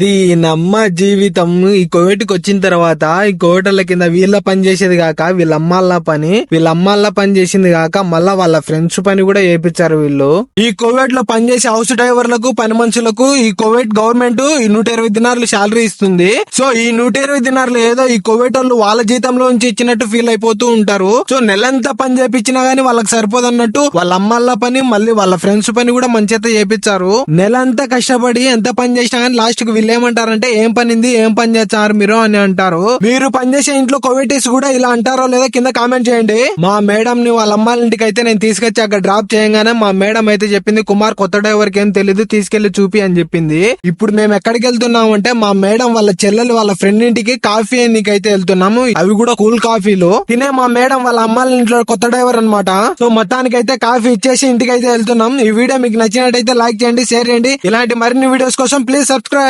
దీనమ్మ జీవితం ఈ కోవిడ్కి వచ్చిన తర్వాత ఈ కోవిడ్ల కింద వీళ్ళ పని చేసేది కాక వీళ్ళ అమ్మాళ్ళ పని వీళ్ళ అమ్మాళ్ళ పని చేసింది కాక మళ్ళా వాళ్ళ ఫ్రెండ్స్ పని కూడా చేపించారు వీళ్ళు. ఈ కోవిడ్లో పనిచేసే హౌస్ డ్రైవర్లకు పని మనుషులకు ఈ కోవిడ్ గవర్నమెంట్ ఈ నూట ఇరవై దినార్లు శాలరీ ఇస్తుంది. సో ఈ నూట ఇరవై దినార్లు ఏదో ఈ కోవిడ్ వాళ్ళు వాళ్ళ జీతంలో నుంచి ఇచ్చినట్టు ఫీల్ అయిపోతూ ఉంటారు. సో నెలంతా పని చేపించినా గానీ వాళ్ళకి సరిపోదు అన్నట్టు వాళ్ళ అమ్మాళ్ళ పని మళ్ళీ వాళ్ళ ఫ్రెండ్స్ పని కూడా మంచిగా చేపించారు. నెలంతా కష్టపడి ఎంత పని చేసినా గానీ లాస్ట్కి వీళ్ళు ఏమంటారంటే ఏం పనింది ఏం పని చేస్తారు మీరు? అని అంటారు. మీరు పనిచేసే ఇంట్లో కోవిటీస్ కూడా ఇలా అంటారో లేదో కింద కామెంట్ చేయండి. మా మేడం ని వాళ్ళ అమ్మాయిల ఇంటికి అయితే నేను తీసుకొచ్చి అక్కడ డ్రాప్ చేయగానే మా మేడం అయితే చెప్పింది కుమార్ కొత్త డ్రైవర్కి ఏం తెలియదు తీసుకెళ్ళి చూపి అని చెప్పింది. ఇప్పుడు మేము ఎక్కడికి వెళ్తున్నాం అంటే మా మేడం వాళ్ళ చెల్లెలు వాళ్ళ ఫ్రెండ్ ఇంటికి కాఫీ అయితే వెళ్తున్నాము. అవి కూడా కూల్ కాఫీలు. తినే మా మేడం వాళ్ళ అమ్మాయిల ఇంట్లో కొత్త డ్రైవర్ అన్నమాట. సో మొత్తానికి అయితే కాఫీ ఇచ్చేసి ఇంటికి అయితే వెళ్తున్నాం. ఈ వీడియో మీకు నచ్చినట్టయితే లైక్ చేయండి షేర్ చేయండి. ఇలాంటి మరిన్ని వీడియోస్ కోసం ప్లీజ్ సబ్స్క్రైబ్